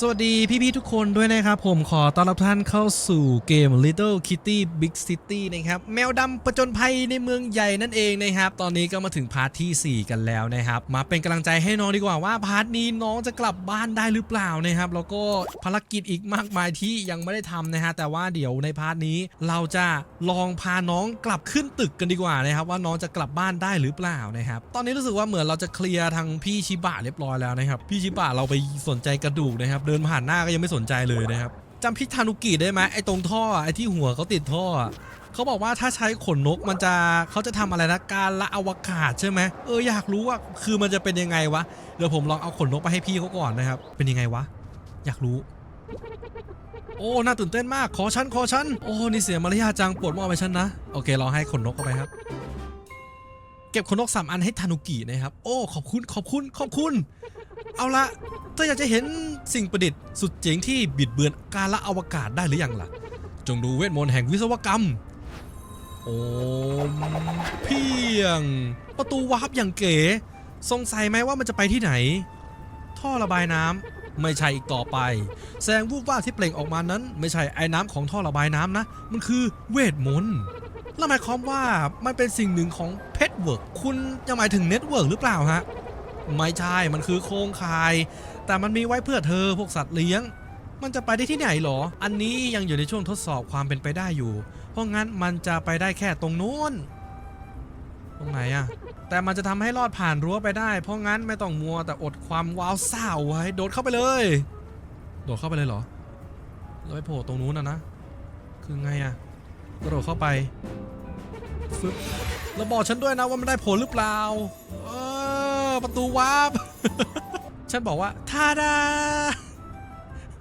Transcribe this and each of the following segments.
สวัสดีพี่ๆทุกคนด้วยนะครับ ผมขอต้อนรับท่านเข้าสู่เกม Little Kitty Big City นะครับ แมวดำประจนภัยในเมืองใหญ่นั่นเองนะครับ ตอนนี้ก็มาถึงพาร์ทที่ 4 กันแล้วนะครับ มาเป็นกำลังใจให้น้องดีกว่าว่าพาร์ทนี้น้องจะกลับบ้านได้หรือเปล่านะครับ แล้วก็ภารกิจอีกมากมายที่ยังไม่ได้ทำนะฮะแต่ว่าเดี๋ยวในพาร์ทนี้เราจะลองพาน้องกลับขึ้นตึกกันดีกว่านะครับ ว่าน้องจะกลับบ้านได้หรือเปล่านะครับ ตอนนี้รู้สึกว่าเหมือนเราจะเคลียร์ทางพี่ชิบะเรียบร้อยแล้วนะครับ พี่ชิบะเราไปสนใจกระดูกนะครับเดินผ่านหน้าก็ยังไม่สนใจเลยนะครับจำพี่ทานุกิได้ไหมไอ้ตรงท่อไอ้ที่หัวเขาติดท่อเขาบอกว่าถ้าใช้ขนนกมันจะเขาจะทำอะไรนะการละอวกาศใช่ไหมเอออยากรู้ว่าคือมันจะเป็นยังไงวะเดี๋ยวผมลองเอาขนนกไปให้พี่เขาก่อนนะครับ เป็นยังไงวะ อยากรู้ โอ้น่าตื่นเต้นมากขอฉันขอฉันโอ้นี่เสียมารยาจังปวดมอไปฉันนะโอเคเราให้ขนนกเข้าไปครับ เก็บขนนกสามอันให้ทานุกินะครับ โอ้ขอบคุณขอบคุณขอบคุณ เอาละถ้าอยากจะเห็นสิ่งประดิษฐ์สุดเจ๋งที่บิดเบือนกาละอวกาศได้หรือยังล่ะ จงดูเวทมนต์แห่งวิศวกรรม โอ้เพียง ประตูวาร์ปอย่างเก๋สงสัยไหมว่ามันจะไปที่ไหน ท่อระบายน้ำไม่ใช่อีกต่อไป แสงวูบวาที่เปล่งออกมานั้น ไม่ใช่ไอ้น้ำของท่อระบายน้ำนะ มันคือเวทมนต์แล้วหมายความว่ามันเป็นสิ่งหนึ่งของเพชรเวิร์กคุณจะหมายถึงเน็ตเวิร์กหรือเปล่าฮะ ไม่ใช่ มันคือโครงข่าย แต่มันมีไว้เพื่อเธอพวกสัตว์เลี้ยง มันจะไปได้ที่ไหนหรอ อันนี้ยังอยู่ในช่วงทดสอบความเป็นไปได้อยู่ เพราะงั้นมันจะไปได้แค่ตรงนู้น ตรงไหนอะแต่มันจะทำให้รอดผ่านรั้วไปได้ เพราะงั้นไม่ต้องมัวแต่อดความว้าวซ่าไว้ โดดเข้าไปเลย โดดเข้าไปเลยเหรอ แล้วไปโผล่ตรงนู้นนะนะ คือไงอะกระโดดเข้าไปฟึบแล้วบอกฉันด้วยนะว่ามันได้ผลหรือเปล่า เออ ประตูวาร์ปฉันบอกว่าท่าดา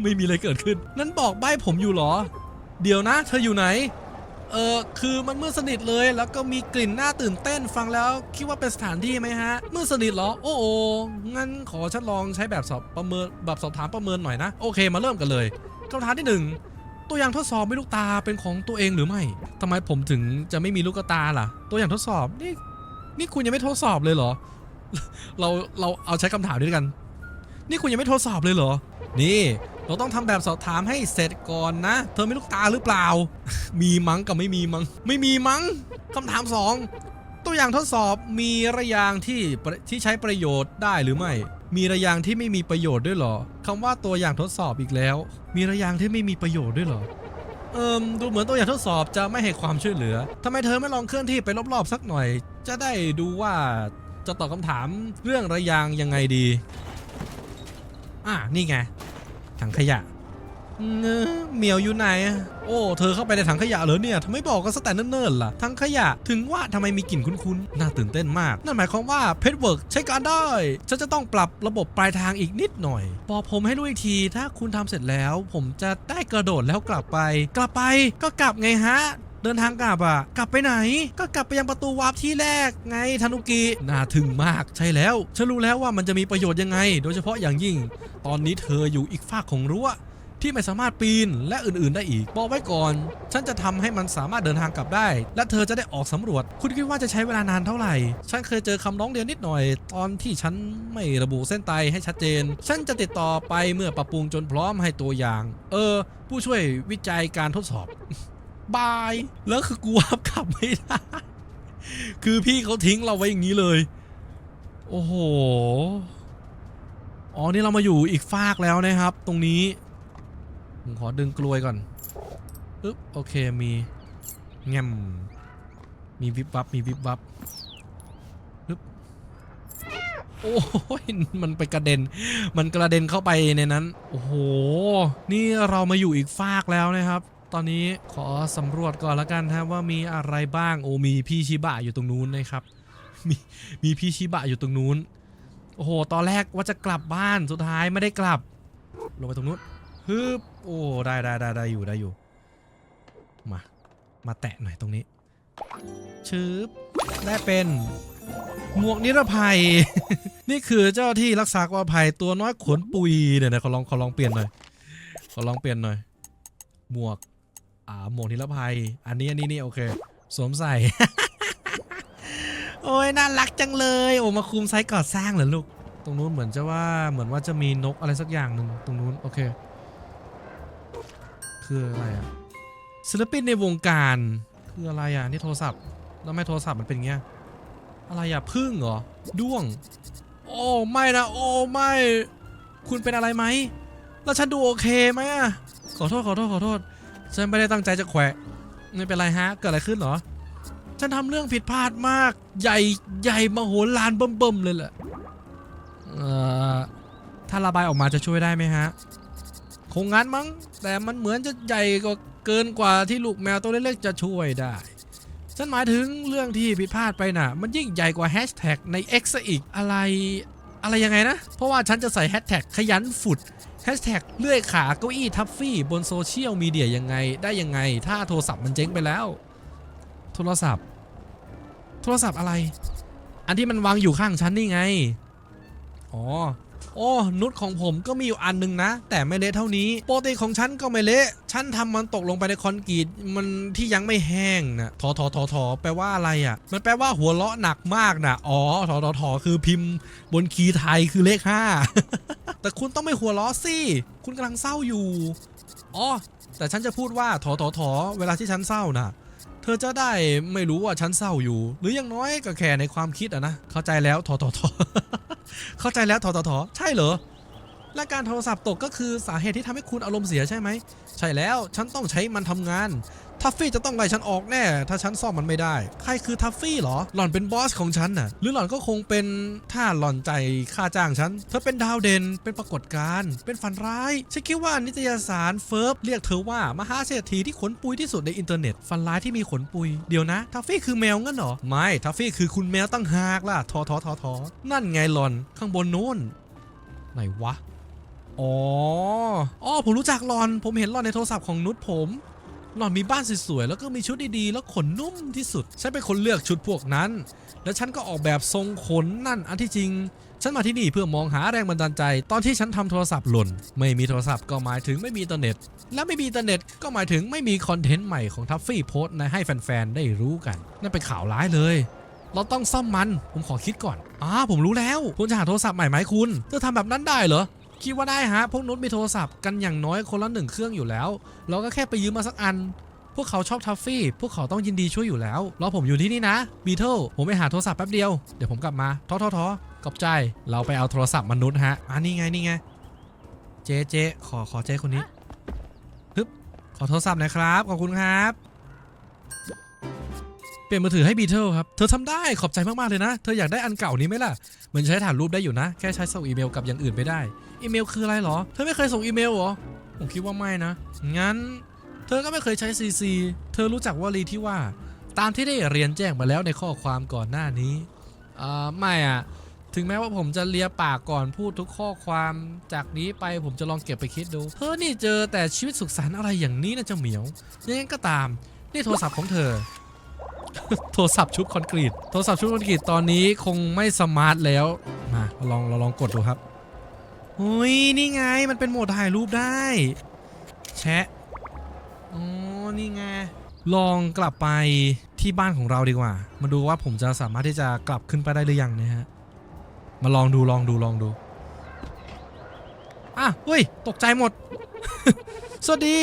ไม่มีอะไรเกิดขึ้น นั่นบอกใบ้ผมอยู่หรอ เดี๋ยวนะ เธออยู่ไหน เออคือมันมืดสนิทเลยแล้วก็มีกลิ่นน่าตื่นเต้นฟังแล้ว คิดว่าเป็นสถานที่ไหมฮะมืดสนิทเหรอ โอ้โองั้นขอฉันลองใช้แบบสอบประเมินแบบสอบถามประเมินหน่อยนะ โอเค มาเริ่มกันเลยคำถามที่หนึ่งตัวอย่างทดสอบไม่ลูกตาเป็นของตัวเองหรือไม่ทำไมผมถึงจะไม่มีลูกตาล่ะ ตัวอย่างทดสอบนี่นี่คุณยังไม่ทดสอบเลยเหรอ เราเราเอาใช้คำถามนี้ด้วยกัน นี่คุณยังไม่ทดสอบเลยเหรอ นี่ เราต้องทำแบบสอบถามให้เสร็จก่อนนะ เธอมีลูกตาหรือเปล่า มีมั้งกับไม่มีมั้ง ไม่มีมั้งคำถามสองตัวอย่างทดสอบมีระยางที่ที่ใช้ประโยชน์ได้หรือไม่ มีระยางที่ไม่มีประโยชน์ด้วยเหรอคำว่าตัวอย่างทดสอบอีกแล้ว มีระยางที่ไม่มีประโยชน์ด้วยเหรอเอิมดูเหมือนตัวอย่างทดสอบจะไม่ให้ความช่วยเหลือ ทำไมเธอไม่ลองเคลื่อนที่ไปรอบๆสักหน่อย จะได้ดูว่า จะตอบคำถามเรื่องระยางยังไงดี อะนี่ไง ถังขยะเงอเหมียวอยู่ไหน โอ้ เธอเข้าไปในถังขยะเหรอเนี่ยทำไมบอกกันสแต่เนิ่นๆล่ะ ถังขยะ ถึงว่าทำไมมีกลิ่นคุ้นๆ น่าตื่นเต้นมาก นั่นหมายความว่าเพชรเวิร์กใช้การได้ ฉันจะต้องปรับระบบปลายทางอีกนิดหน่อย บอกผมให้รู้อีกที ถ้าคุณทำเสร็จแล้ว ผมจะได้กระโดดแล้วกลับไป กลับไปก็กลับไงฮะ เดินทางกลับอะ กลับไปไหน ก็กลับไปยังประตูวาร์ปที่แรกไงธนุกิน่าถึงมากใช่แล้วฉันรู้แล้วว่ามันจะมีประโยชน์ยังไง โดยเฉพาะอย่างยิ่ง ตอนนี้เธออยู่อีกฝากของรั้วที่ไม่สามารถปีนและอื่นๆได้อีก บอกไว้ก่อน ฉันจะทำให้มันสามารถเดินทางกลับได้ และเธอจะได้ออกสำรวจ คุณคิดว่าจะใช้เวลานานเท่าไหร่ ฉันเคยเจอคำร้องเรียนนิดหน่อย ตอนที่ฉันไม่ระบุเส้นตายให้ชัดเจน ฉันจะติดต่อไปเมื่อปรับปรุงจนพร้อมให้ตัวอย่าง เออ ผู้ช่วยวิจัยการทดสอบ บาย แล้วคือกูวับกลับไม่ได้ คือพี่เขาทิ้งเราไว้อย่างนี้เลย โอ้โห อ๋อ นี่เรามาอยู่อีกฟากแล้วนะครับ ตรงนี้ ผมขอดึงกลวยก่อนอึ๊บ โอเค มีแงมมีวิบวับ มีวิบวับอึ๊บ โอ้ยมันไปกระเด็น มันกระเด็นเข้าไปในนั้น โอ้โห นี่เรามาอยู่อีกฟากแล้วนะครับ ตอนนี้ขอสำรวจก่อนละกันครับว่ามีอะไรบ้างโอ้มีพี่ชิบะอยู่ตรงนู้นนะครับมีมีพี่ชิบะอยู่ตรงนู้นโอ้โหตอนแรกว่าจะกลับบ้านสุดท้ายไม่ได้กลับลงไปตรงนู้นฮึบโอ้ได้ได้ได้ได้อยู่ได้อยู่มามาแตะหน่อยตรงนี้ชืบได้เป็นหมวกนิรภัย นี่คือเจ้าที่รักษาความภัยตัวน้อยขนปุยเดี๋ยวนะขอลองขอลองเปลี่ยนหน่อยขอลองเปลี่ยนหน่อยหมวก อ่าหมวกนิรภัย อันนี้อันนี้นี่โอเค สวมใส่ โอ้ยน่ารักจังเลย โอ้มาคุมไซต์ก่อสร้างเหรอลูก ตรงนู้นเหมือนจะว่าเหมือนว่าจะมีนกอะไรสักอย่างหนึ่งตรงนู้นโอเค คืออะไรอะศิลปินในวงการคืออะไรอะนี่โทรศัพท์ แล้วไม่โทรศัพท์มันเป็นย่างเงี้ย อะไรอะพึ่งเหรอ ด้วง โอ้ไม่นะโอ้ไม่ คุณเป็นอะไรไหมแล้วฉันดูโอเคไหมอะขอโทษขอโทษขอโทษ ฉันไม่ได้ตั้งใจจะแขวะไม่เป็นไรฮะ เกิดอะไรขึ้นหรอ ฉันทำเรื่องผิดพลาดมาก ใหญ่ใหญ่มโหฬารเบิ่มๆเลยแหละเอ่อถ้าระบายออกมาจะช่วยได้ไหมฮะ คงงั้นมั้ง แต่มันเหมือนจะใหญ่กว่าเกินกว่าที่ลูกแมวตัวเล็กๆจะช่วยได้ ฉันหมายถึงเรื่องที่ผิดพลาดไปน่ะ มันยิ่งใหญ่กว่าแฮชแท็กใน X ซะอีกอะไรอะไรยังไงนะ เพราะว่าฉันจะใส่แฮชแท็กขยันฝุด แฮชแท็กเลื่อยขาเก้าอี้ทัฟฟี่บนโซเชียลมีเดียยังไงได้ยังไง ถ้าโทรศัพท์มันเจ๊งไปแล้ว โทรศัพท์ โทรศัพท์อะไร อันที่มันวางอยู่ข้างฉันนี่ไง อ๋อ โอ้นุชของผมก็มีอยู่อันหนึงนะ แต่ไม่เละเท่านี้โปรตีของฉันก็ไม่เละฉันทำมันตกลงไปในคอนกรีตมันที่ยังไม่แห้งนะทอทอทอทอแปลว่าอะไรอะ่ะ มันแปลว่าหัวเราะหนักมากนะอ๋อทอทอทอคือพิมพ์ บนคีย์ไทยคือเลขห้าแต่คุณต้องไม่หัวเราะสิคุณกำลังเศร้าอยู่อ๋อแต่ฉันจะพูดว่าถอถอถอเวลาที่ฉันเศร้าน่ะ เธอจะได้ไม่รู้ว่าฉันเศร้าอยู่ หรืออย่างน้อยก็แค่ในความคิดอะนะ เข้าใจแล้วถอทอทอเข้าใจแล้วถอทอทอใช่เหรอ และการโทรศัพท์ตกก็คือสาเหตุที่ทำให้คุณอารมณ์เสียใช่ไหม ใช่แล้ว ฉันต้องใช้มันทำงาน ทัฟฟี่จะต้องไล่ฉันออกแน่ ถ้าฉันซ่อมมันไม่ได้ ใครคือทัฟฟี่เหรอ หล่อนเป็นบอสของฉันน่ะ หรือหล่อนก็คงเป็นถ้าหล่อนใจค่าจ้างฉัน เธอเป็นดาวเด่น เป็นปรากฏการณ์ เป็นฝันร้าย ฉันคิดว่านิตยสารเฟิร์บเรียกเธอว่ามหาเศรษฐีที่ขนปุยที่สุดในอินเทอร์เน็ต ฝันร้ายที่มีขนปุย เดี๋ยวนะ ทัฟฟี่คือแมวงั้นเหรอ ไม่ ทัฟฟี่คือคุณแมวตั้งหากล่ะ ทอทอทอทอนั่นไงหล่อน ข้างบนนู้น ไหนวะ อ๋อ อ๋อ ผมรู้จักหลอน ผมเห็นหลอนในโทรศัพท์ของนุชผม หลอนมีบ้านสวยๆแล้วก็มีชุดดีๆ แล้วขนนุ่มที่สุด ฉันเป็นคนเลือกชุดพวกนั้น แล้วฉันก็ออกแบบทรงขนนั่นอันที่จริง ฉันมาที่นี่เพื่อมองหาแรงบันดาลใจ ตอนที่ฉันทำโทรศัพท์หล่น ไม่มีโทรศัพท์ก็หมายถึงไม่มีอินเทอร์เน็ต และไม่มีอินเทอร์เน็ตก็หมายถึงไม่มีคอนเทนต์ใหม่ของทัฟฟี่โพสต์ให้แฟนๆได้รู้กัน นั่นเป็นข่าวร้ายเลย เราต้องซ่อมมัน ผมขอคิดก่อนอ่าผมรู้แล้วคุณจะหาโทรศัพท์ใหม่ไหมคุณจะทำแบบนั้นได้เหรอ คิดว่าได้ฮะ พวกนุชมีโทรศัพท์กันอย่างน้อยคนละหนึ่งเครื่องอยู่แล้ว เราก็แค่ไปยืมมาสักอัน พวกเขาชอบทัฟฟี่ พวกเขาต้องยินดีช่วยอยู่แล้ว รอผมอยู่ที่นี่นะบีเทิลผมไปหาโทรศัพท์แป๊บเดียว เดี๋ยวผมกลับมาท้อท้อท้อกอบใจ เราไปเอาโทรศัพท์มนุษย์ฮะอ่านี่ไงนี่ไง เจ๊เจ๊ขอขอเจ๊คนนี้ฮึบขอโทรศัพท์หน่อยครับ ขอบคุณครับ เปลี่ยนมือถือให้บีเทิลครับ เธอทำได้ขอบใจมาก ๆ เลยนะ เธออยากได้อันเก่านี้ไหมล่ะ เหมือนใช้ถ่านรูปได้อยู่นะ แค่ใช้ส่งอีเมลกับอย่างอื่นไม่ได้ อีเมลคืออะไรหรอ เธอไม่เคยส่งอีเมลเหรอ ผมคิดว่าไม่นะ งั้น เธอก็ไม่เคยใช้ CC เธอรู้จักวลีที่ว่า ตามที่ได้เรียนแจ้งมาแล้วในข้อความก่อนหน้านี้อ่าไม่อะถึงแม้ว่าผมจะเลียปากก่อนพูดทุกข้อความจากนี้ไปผมจะลองเก็บไปคิดดู เธอนี่เจอแต่ชีวิตสุขสันต์อะไรอย่างนี้นะเจ้าเหมียวยังไงก็ตาม นี่โทรศัพท์ของเธอ โทรศัพท์ชุบคอนกรีตโทรศัพท์ชุบคอนกรีตตอนนี้คงไม่สมาร์ทแล้วมาเราลองเราลองกดดูครับอุ้ยนี่ไงมันเป็นโหมดถ่ายรูปได้ แชะอ๋อนี่ไงลองกลับไปที่บ้านของเราดีกว่า มาดูว่าผมจะสามารถที่จะกลับขึ้นไปได้หรือยังนะฮะมาลองดูลองดูลองดูอะเฮ้ยตกใจหมด สวัสดี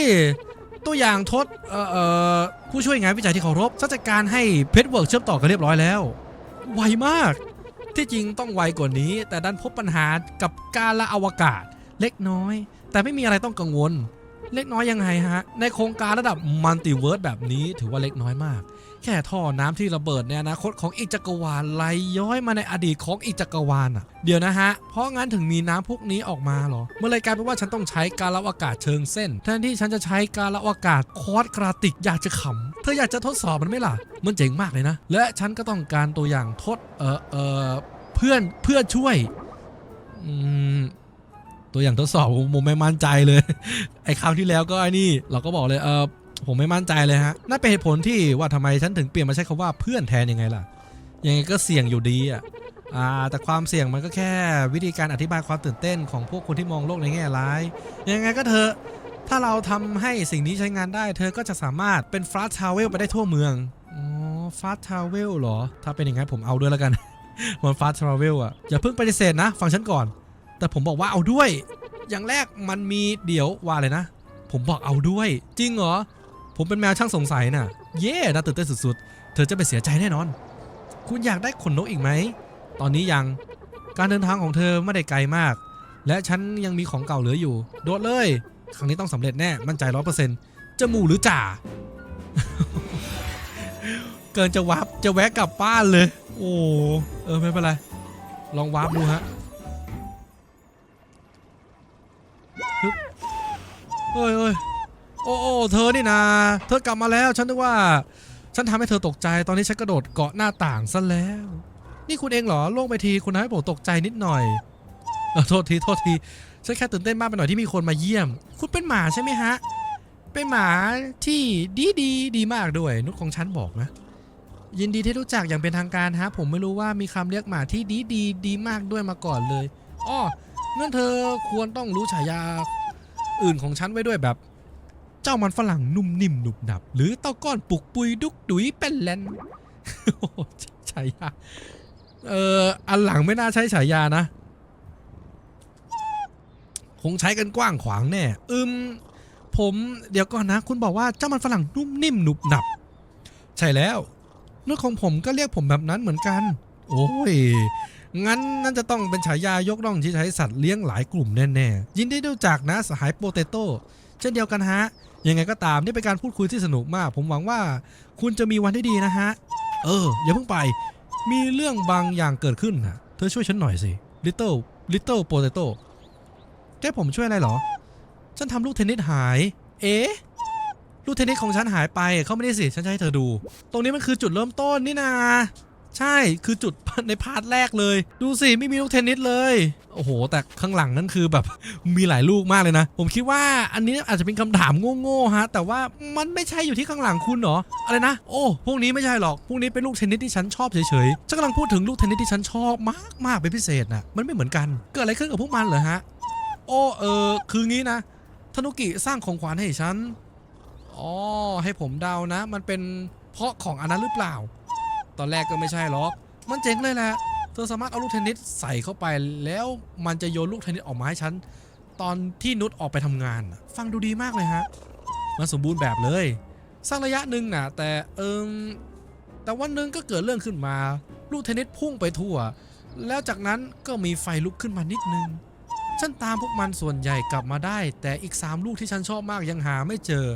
ตัวอย่างทศเอ่อเอ่อผู้ช่วยงานวิจัยที่เคารพจัดการให้เพชรเวิร์กเชื่อมต่อกันเรียบร้อยแล้ว ไวมาก ที่จริงต้องไวกว่านี้ แต่ดันพบปัญหากับการละอวกาศเล็กน้อย แต่ไม่มีอะไรต้องกังวล เล็กน้อยยังไงฮะ ในโครงการระดับมัลติเวิร์สแบบนี้ถือว่าเล็กน้อยมาก แค่ท่อน้ำที่ระเบิดในอนาคตของอีกจักรวาลไหลย้อยมาในอดีตของอีกจักรวาลอะเดี๋ยวนะฮะ เพราะงั้นถึงมีน้ำพวกนี้ออกมาเหรอ เมื่อเลยกลายเป็นว่าฉันต้องใช้การละอากาศเชิงเส้น แทนที่ฉันจะใช้การละอากาศคอร์สกราติกอยากจะขำเธออยากจะทดสอบมันไหมล่ะ มันเจ๋งมากเลยนะ และฉันก็ต้องการตัวอย่างทดเออเออเพื่อนเพื่อนช่วยอืมตัวอย่างทดสอบผมผมไม่มั่นใจเลย ไอ้คราวที่แล้วก็ไอ้นี่ เราก็บอกเลยเออ ผมไม่มั่นใจเลยฮะนั่นเป็นเหตุผลที่ว่าทำไมฉันถึงเปลี่ยนมาใช้คำว่าเพื่อนแทนยังไงล่ะ ยังไงก็เสี่ยงอยู่ดีอะอ่าแต่ความเสี่ยงมันก็แค่วิธีการอธิบายความตื่นเต้นของพวกคนที่มองโลกในแง่ร้าย ยังไงก็เถอะถ้าเราทำให้สิ่งนี้ใช้งานได้ เธอก็จะสามารถเป็นฟาสทาวเวลไปได้ทั่วเมืองอ๋อฟาสทาวเวลเหรอ ถ้าเป็นอย่างนั้นผมเอาด้วยแล้วกันมันฟาสทราเวลอะอย่าเพิ่งปฏิเสธนะ ฟังฉันก่อน แต่ผมบอกว่าเอาด้วย อย่างแรกมันมีเดี๋ยวว่าเลยนะ ผมบอกเอาด้วย จริงเหรอ ผมเป็นแมวช่างสงสัยน่ะ เย่น่าตื่นเต้นสุดๆ เธอจะไปเสียใจแน่นอน คุณอยากได้ขนนกอีกไหม ตอนนี้ยัง การเดินทางของเธอไม่ได้ไกลมาก และฉันยังมีของเก่าเหลืออยู่ โดดเลย ครั้งนี้ต้องสำเร็จแน่ มั่นใจร้อยเปอร์เซ็นต์จะหมู่หรือจ่า เกินจะวับจะแวะกลับบ้านเลย โอ้ เออไม่เป็นไร ลองวาร์ปดูฮะเฮ้ยเฮ้ย โอ้โอ้เธอนี่นะ เธอกลับมาแล้ว ฉันนึกว่า ฉันทำให้เธอตกใจ ตอนนี้ฉันกระโดดเกาะหน้าต่างซะแล้ว นี่คุณเองเหรอ โล่งไปที คุณทำให้ผมตกใจนิดหน่อยเออโทษที โทษที ฉันแค่ตื่นเต้นมากไปหน่อยที่มีคนมาเยี่ยม คุณเป็นหมาใช่ไหมฮะ เป็นหมาที่ดีดีดีมากด้วย นุชของฉันบอกนะ ยินดีที่รู้จักอย่างเป็นทางการฮะ ผมไม่รู้ว่ามีคำเรียกหมาที่ดีดีดีมากด้วยมาก่อนเลย อ้องั้นเธอควรต้องรู้ฉายาอื่นของฉันไว้ด้วยแบบ เจ้ามันฝรั่งนุ่มนิ่มหนุบหนับ หรือเต้าก้อนปุกปุยดุกดุยเป็นแลนโอ้โหฉายาเอออันหลังไม่น่าใช้ฉายานะ คงใช้กันกว้างขวางแน่อืมผมเดี๋ยวก่อนนะ คุณบอกว่าเจ้ามันฝรั่งนุ่มนิ่มหนุบหนับ ใช่แล้วนุ่นของผมก็เรียกผมแบบนั้นเหมือนกัน โอ้ยงั้นนั่นจะต้องเป็นฉายายกย่องที่ใช้สัตว์เลี้ยงหลายกลุ่มแน่ๆยินดีรู้จักนะสหายโปเตโต้เช่นเดียวกันฮะ ยังไงก็ตามนี่เป็นการพูดคุยที่สนุกมาก ผมหวังว่าคุณจะมีวันที่ดีนะฮะ เออ อย่าเพิ่งไป มีเรื่องบางอย่างเกิดขึ้นนะเธอช่วยฉันหน่อยสิ Little Little Potato แกผมช่วยอะไรเหรอ ฉันทำลูกเทนนิสหาย เอ๊ะ ลูกเทนนิสของฉันหายไป เขาไม่ได้สิ ฉันจะให้เธอดู ตรงนี้มันคือจุดเริ่มต้นนี่นา ใช่คือจุดในพาร์ทแรกเลย ดูสิ ไม่มีลูกเทนนิสเลย โอ้โห แต่ข้างหลังนั่นคือแบบ มีหลายลูกมากเลยนะ ผมคิดว่าอันนี้อาจจะเป็นคำถามโง่ๆฮะ แต่ว่ามันไม่ใช่อยู่ที่ข้างหลังคุณหรอ อะไรนะ โอ้พวกนี้ไม่ใช่หรอก พวกนี้เป็นลูกเทนนิสที่ฉันชอบเฉยๆฉันกำลังพูดถึงลูกเทนนิสที่ฉันชอบมากๆเป็นพิเศษน่ะมันไม่เหมือนกัน เกิดอะไรขึ้นกับพวกมันเหรอฮะ โอ้เออคืองี้นะธนุกิสร้างของขวัญให้ฉันอ๋อให้ผมเดานะ มันเป็นเพราะของอันนั้นหรือเปล่า ตอนแรกก็ไม่ใช่หรอกมันเจ๋งเลยแหละเธอสามารถเอาลูกเทนนิสใส่เข้าไปแล้วมันจะโยนลูกเทนนิสออกมาให้ฉันตอนที่นุชออกไปทำงานฟังดูดีมากเลยฮะมันสมบูรณ์แบบเลยสักระยะหนึ่งน่ะแต่เอิมแต่วันหนึ่งก็เกิดเรื่องขึ้นมา ลูกเทนนิสพุ่งไปทั่ว แล้วจากนั้นก็มีไฟลุกขึ้นมานิดนึง ฉันตามพวกมันส่วนใหญ่กลับมาได้ แต่อีก 3 ลูกที่ฉันชอบมากยังหาไม่เจอ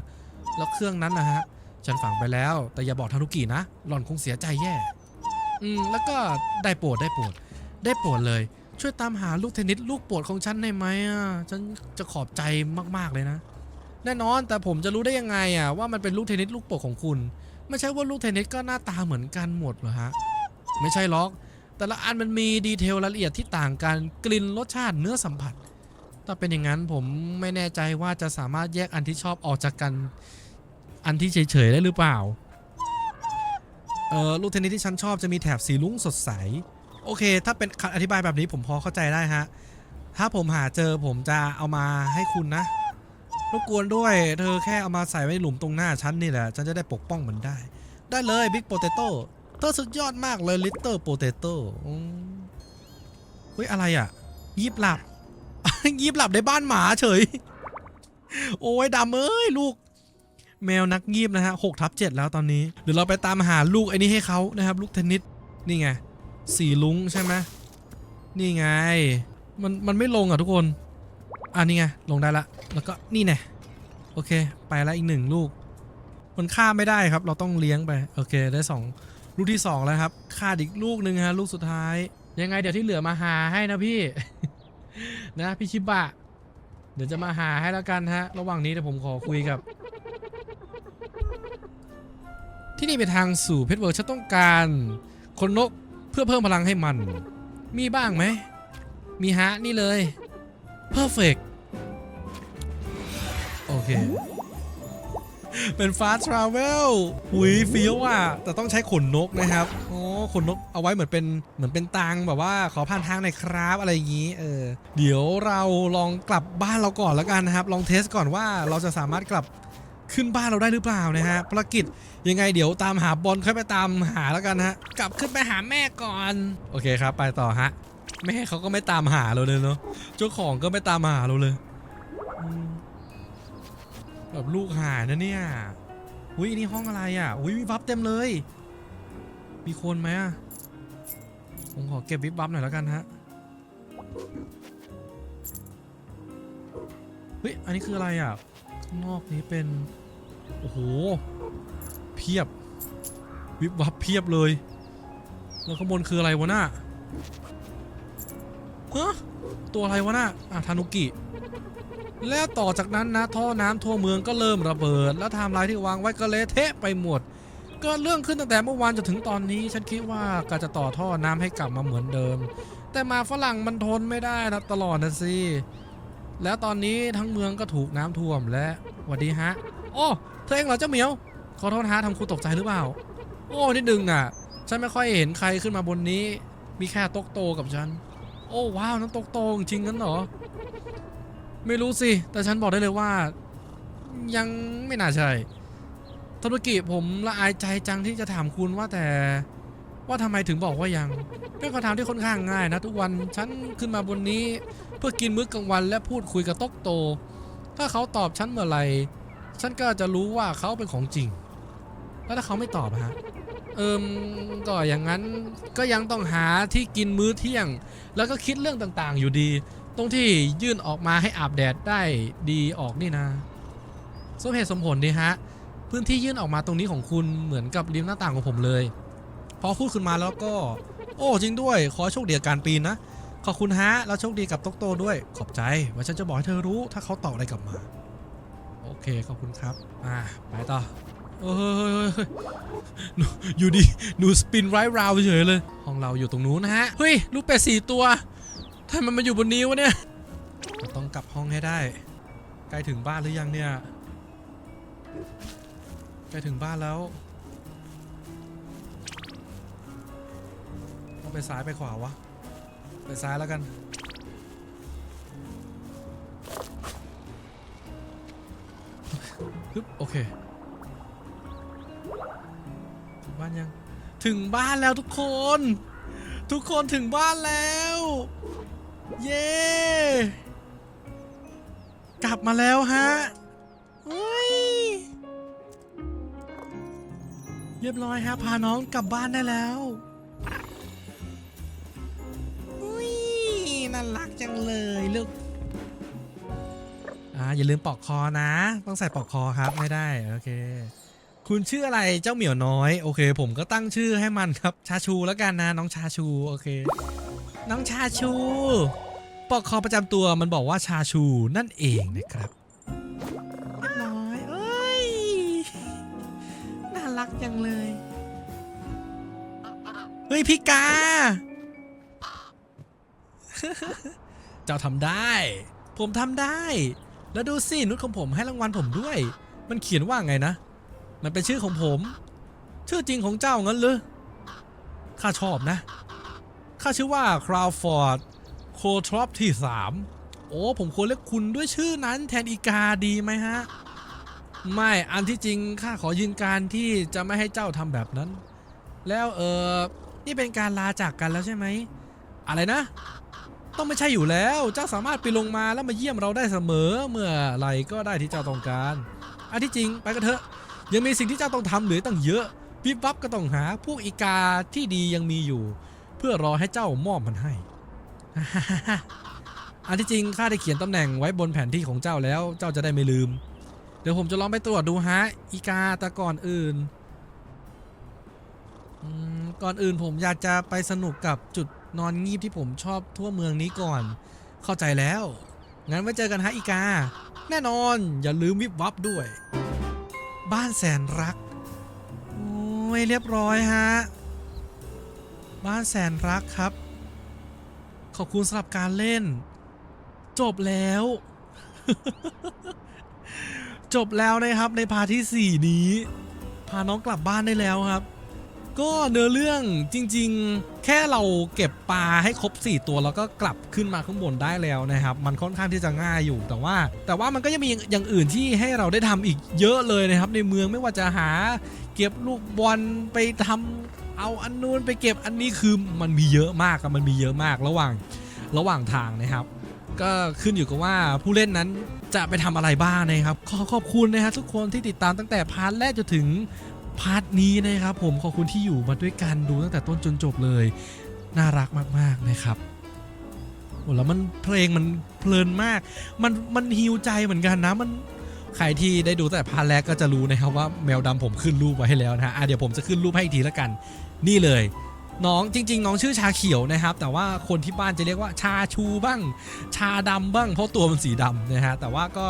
แล้วเครื่องนั้นนะฮะ ฉันฝังไปแล้ว แต่อย่าบอกทานุกินะ หล่อนคงเสียใจแย่ อืม แล้วก็ได้โปรดได้โปรด ได้โปรดเลย ช่วยตามหาลูกเทนนิสลูกโปรดของฉันได้ไหมอะ ฉันจะขอบใจมากๆเลยนะ แน่นอน แต่ผมจะรู้ได้ยังไงอะว่ามันเป็นลูกเทนนิสลูกโปรดของคุณ ไม่ใช่ว่าลูกเทนนิสก็หน้าตาเหมือนกันหมดเหรอฮะ ไม่ใช่หรอก แต่ละอันมันมีดีเทลรายละเอียดที่ต่างกัน กลิ่น รสชาติ เนื้อสัมผัส ถ้าเป็นอย่างนั้นผมไม่แน่ใจว่าจะสามารถแยกอันที่ชอบออกจากกัน อันที่เฉยๆได้หรือเปล่า เออลูกเทนนิสที่ฉันชอบจะมีแถบสีลุ้งสดใส โอเค ถ้าเป็นคำอธิบายแบบนี้ผมพอเข้าใจได้ฮะ ถ้าผมหาเจอผมจะเอามาให้คุณนะรบกวนด้วย เธอแค่เอามาใส่ไว้ในหลุมตรงหน้าฉันนี่แหละ ฉันจะได้ปกป้องมันได้ ได้เลยบิ๊กโปเตโต้เธอสุดยอดมากเลยลิตเติ้ลโปเตโต้เฮ้ย อะไรอะ ยีบหลับ ยีบหลับในบ้านหมาเฉย โอ้ยดำเอ้ย ลูก แมวนักงีบนะฮะหกทับเจ็ดแล้วตอนนี้เดี๋ยวเราไปตามหาลูกไอ้นี่ให้เขานะครับ ลูกเทนนิสนี่ไงสีลุงใช่ไหมนี่ไง มันมันไม่ลงอะทุกคนอ่านี่ไงลงได้ละแล้วก็นี่แน่โอเค ไปล้วอีกหนึ่งลูก มันฆ่าไม่ได้ครับ เราต้องเลี้ยงไปโอเคได้สองลูกที่สองแล้วครับขาดอีกลูกหนึ่งฮะลูกสุดท้าย ยังไงเดี๋ยวที่เหลือมาหาให้นะพี่ นะพี่ชิบะ เดี๋ยวจะมาหาให้แล้วกันฮะ ระหว่างนี้เดี๋ยวผมขอคุยกับ ที่นี่เป็นทางสู่เพชรเวิร์ฉันต้องการคนนกเพื่อเพิ่มพลังให้มัน มีบ้างไหม มีฮะนี่เลย perfect โอเค เป็น fast travel หุยเฟี้ยวอะ แต่ต้องใช้ขนนกนะครับโอ้ขนนกเอาไว้เหมือนเป็นเหมือนเป็นตังแบบว่าขอผ่านทางหน่อยครับอะไรอย่างนี้ เออ เดี๋ยวเราลองกลับบ้านเราก่อนแล้วกันนะครับ ลองเทสก่อนว่าเราจะสามารถกลับ ขึ้นบ้านเราได้หรือเปล่านะฮะภารกิจยังไงเดี๋ยวตามหาบอลค่อยไปตามหาแล้วกันฮะ กลับขึ้นไปหาแม่ก่อน โอเคครับ ไปต่อฮะ แม่เขาก็ไม่ตามหาเราเลยเนาะเจ้าของก็ไม่ตามหาเราเลยแบบลูกหายนะเนี่ยอุ้ยนี่ห้องอะไรอะอุ้ยวิบับเต็มเลย มีคนไหมอะผมขอเก็บวิบับหน่อยแล้วกันฮะเฮ้ยอันนี้คืออะไรอะข้างนอกนี้เป็น โอ้โห เพียบ วิบวับเพียบเลย แล้วข้างบนคืออะไรวะน่ะฮะตัวอะไรวะน่ะอะทานุกิ แล้วต่อจากนั้นนะท่อน้ำทั่วเมืองก็เริ่มระเบิด แล้วไทม์ไลน์ที่วางไว้ก็เละเทะไปหมด ก็เรื่องขึ้นตั้งแต่เมื่อวานจนถึงตอนนี้ ฉันคิดว่าการจะต่อท่อน้ำให้กลับมาเหมือนเดิม แต่มาฝรั่งมันทนไม่ได้นะตลอดนะสิ แล้วตอนนี้ทั้งเมืองก็ถูกน้ำท่วมและหวัสดีฮะ โอ้ เธอเองเหรอเจ้าเหมียว ขอโทษฮะทำครูตกใจหรือเปล่า โอ้นิดนึงอะ ฉันไม่ค่อยเห็นใครขึ้นมาบนนี้ มีแค่ตกโตกับฉัน โอ้ว้าวนั่นตกโตจริงงั้นเหรอ ไม่รู้สิ แต่ฉันบอกได้เลยว่า ยังไม่น่าใช่ธุรกิจผมละอายใจจังที่จะถามคุณว่าแต่ว่าทำไมถึงบอกว่ายังเป็นคำถามที่ค่อนข้างง่ายนะทุกวันฉันขึ้นมาบนนี้ เพื่อกินมื้อกลางวันและพูดคุยกับตกโต ถ้าเขาตอบฉันเมื่อไหร่ ฉันก็จะรู้ว่าเขาเป็นของจริง แล้วถ้าเขาไม่ตอบฮะ เอิมก็อย่างนั้นก็ยังต้องหาที่กินมื้อเที่ยง แล้วก็คิดเรื่องต่างๆ อยู่ดี ตรงที่ยื่นออกมาให้อาบแดดได้ดีออกนี่นะสมเหตุสมผลดีฮะ พื้นที่ยื่นออกมาตรงนี้ของคุณเหมือนกับริมหน้าต่างของผมเลย พอพูดขึ้นมาแล้วก็ โอ้จริงด้วย ขอโชคดีกับการปีนนะ ขอบคุณฮะ แล้วโชคดีกับตกโตด้วย ขอบใจว่าฉันจะบอกให้เธอรู้ถ้าเขาตอบอะไรกลับมา โอเคขอบคุณครับ อ่าไปต่อเฮ้ยอยู่ดีหนูสปินไรราวเฉยเลย ห้องเราอยู่ตรงนู้นนะฮะ เฮ้ย ลูกเป็ดสี่ตัวทำไมมันมาอยู่บนนี้วะเนี่ย ต้องกลับห้องให้ได้ ใกล้ถึงบ้านหรือยังเนี่ย ใกล้ถึงบ้านแล้วต้องไปซ้ายไปขวาวะ ไปซ้ายแล้วกัน ฮึบโอเค ถึงบ้านยัง ถึงบ้านแล้วทุกคน ทุกคนถึงบ้านแล้ว เย้กลับมาแล้วฮะเรียบร้อยฮะพาน้องกลับบ้านได้แล้วอุ้ยน่ารักจังเลยลูกาอย่าลืมปลอกคอนะ ต้องใส่ปลอกคอครับไม่ได้โอเค คุณชื่ออะไรเจ้าเหมียวน้อยโอเค ผมก็ตั้งชื่อให้มันครับชาชูแล้วกันนะน้องชาชูโอเค น้องชาชูปลอกคอประจำตัวมันบอกว่าชาชูนั่นเองนะครับเรียบร้อยเอ้ยน่ารักจังเลยเฮ้ยพี่กา เจ้าทำได้ ผมทำได้ แล้วดูสินุชของผมให้รางวัลผมด้วย มันเขียนว่าไงนะ มันเป็นชื่อของผม ชื่อจริงของเจ้างั้นหรอข้าชอบนะ ข้าชื่อว่าคราวฟอร์ดโคทรอปที่3โอ้ ผมควรเรียกคุณด้วยชื่อนั้นแทนอีกาดีไหมฮะ ไม่อันที่จริงข้าขอยืนการที่จะไม่ให้เจ้าทำแบบนั้น แล้วเออนี่เป็นการลาจากกันแล้วใช่ไหม อะไรนะ ต้องไม่ใช่อยู่แล้ว เจ้าสามารถไปลงมาแล้วมาเยี่ยมเราได้เสมอเมื่อไรก็ได้ที่เจ้าต้องการอันที่จริงไปกันเถอะ ยังมีสิ่งที่เจ้าต้องทำเหลือตั้งเยอะวิบวับก็ต้องหาพวกอีกาที่ดียังมีอยู่ เพื่อรอให้เจ้ามอบมันให้ อันที่จริงข้าได้เขียนตำแหน่งไว้บนแผนที่ของเจ้าแล้ว เจ้าจะได้ไม่ลืม เดี๋ยวผมจะลองไปตรวจดูฮะอีกาแต่ก่อนอื่นก่อนอื่นผมอยากจะไปสนุกกับจุด นอนงีบที่ผมชอบทั่วเมืองนี้ก่อน เข้าใจแล้ว งั้นไว้เจอกันฮะอีกา แน่นอนอย่าลืมวิบวับด้วย บ้านแสนรัก โอ้ยเรียบร้อยฮะ บ้านแสนรักครับ ขอบคุณสำหรับการเล่น จบแล้ว จบแล้วนะครับในพาที่ 4 นี้ พาน้องกลับบ้านได้แล้วครับ ก็เนื้อเรื่องจริง ๆ แค่เราเก็บปลาให้ครบ 4 ตัวแล้วก็กลับขึ้นมาข้างบนได้แล้วนะครับ มันค่อนข้างที่จะง่ายอยู่แต่ว่า แต่ว่ามันก็ยังมีอย่างอื่นที่ให้เราได้ทำอีกเยอะเลยนะครับ ในเมืองไม่ว่าจะหาเก็บลูกบอลไปทำเอาอันนู้นไปเก็บอันนี้คือมันมีเยอะมากมันมีเยอะมากระหว่างระหว่างทางนะครับ ก็ขึ้นอยู่กับว่าผู้เล่นนั้นจะไปทำอะไรบ้างนะครับ ขอขอบคุณนะครับทุกคนที่ติดตามตั้งแต่พาร์ทแรกจนถึง พาร์ทนี้นะครับผมขอบคุณที่อยู่มาด้วยกันดูตั้งแต่ต้นจนจบเลย น่ารักมากๆนะครับโอ้แล้วมันเพลงมันเพลินมาก มันมันฮิวใจเหมือนกันนะมันใครที่ได้ดูแต่พาร์ทแรกก็จะรู้นะครับว่าแมวดำผมขึ้นรูปไว้ให้แล้วนะฮะเดี๋ยวผมจะขึ้นรูปให้อีกทีละกัน นี่เลย น้องจริง ๆ น้องชื่อชาเขียวนะครับ แต่ว่าคนที่บ้านจะเรียกว่าชาชูบ้าง ชาดำบ้าง เพราะตัวมันสีดำนะฮะแต่ว่าก็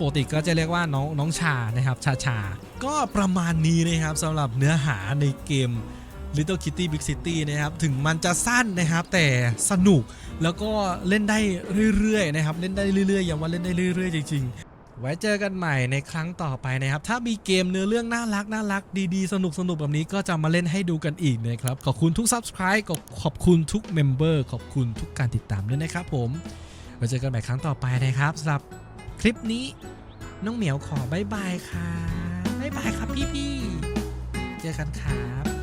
ปกติก็จะเรียกว่าน้องน้องชานะครับชาชา ก็ประมาณนี้นะครับสำหรับเนื้อหาในเกม Little Kitty Big City นะครับ ถึงมันจะสั้นนะครับ แต่สนุกแล้วก็เล่นได้เรื่อยๆนะครับ เล่นได้เรื่อยๆอย่างว่าเล่นได้เรื่อยๆจริงๆ ไว้เจอกันใหม่ในครั้งต่อไปนะครับ ถ้ามีเกมเนื้อเรื่องน่ารักน่ารักดีๆ สนุกสนุกแบบนี้ก็จะมาเล่นให้ดูกันอีกนะครับ ขอบคุณทุก Subscribe ขอบขอบคุณทุก Member ขอบคุณทุกการติดตามด้วยนะครับผมไว้เจอกันใหม่ครั้งต่อไปนะครับสำหรับ คลิปนี้น้องเหมียวขอบายบายค่ะบายบายครับพี่ๆ เจอกันครับ